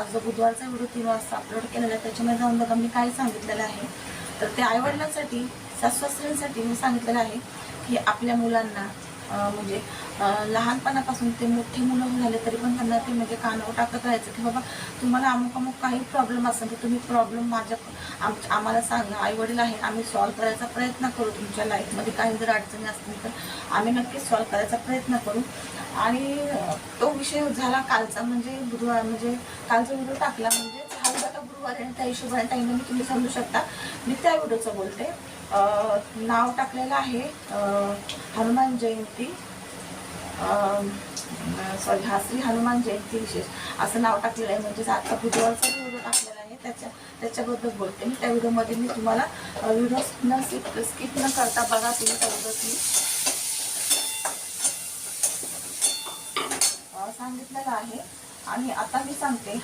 आज जो बुधवारचा व्हिडिओ तीन वाजता अपलोड केलेला आहे त्याच्यामध्ये जाऊन बघा मी काय सांगितलेलं आहे. तर ते आईवडिलांसाठी सासू मी सांगितलेलं आहे की आपल्या मुलांना म्हणजे लहानपणापासून ते मोठे मुलं झाले तरी पण त्यांना ते म्हणजे कानावर टाकत राहायचं की बाबा तुम्हाला अमुक अमुक काही प्रॉब्लेम असेल तर तुम्ही प्रॉब्लेम माझ्या आम आम्हाला सांगा. आईवडील आहे आम्ही सॉल्व करायचा प्रयत्न करू तुमच्या लाईफमध्ये काही जर अडचणी असतील तर आम्ही नक्कीच सॉल्व करायचा प्रयत्न करू. आणि तो विषय झाला कालचा म्हणजे बुधवार म्हणजे कालचा व्हिडिओ टाकला म्हणजे झालं आता गुरुवार आणि त्या हिशोबाने टाईममध्ये तुम्ही समजू शकता. मी त्या व्हिडिओचं बोलते. नाव टाकलेलं आहे हनुमान जयंती. सॉरी हा श्री हनुमान जयंती विशेष. असं नाव टाकलेलं आहे म्हणजे आता बुधवारचा व्हिडिओ टाकलेला आहे त्याच्या त्याच्याबद्दल बोलते. मी त्या व्हिडिओमध्ये मी तुम्हाला व्हिडिओ न स्किप स्किप न करता बघा तुम्ही त्या व्हिडिओत मी अं, सांगितलेलं आहे. आणि आता मी सांगते.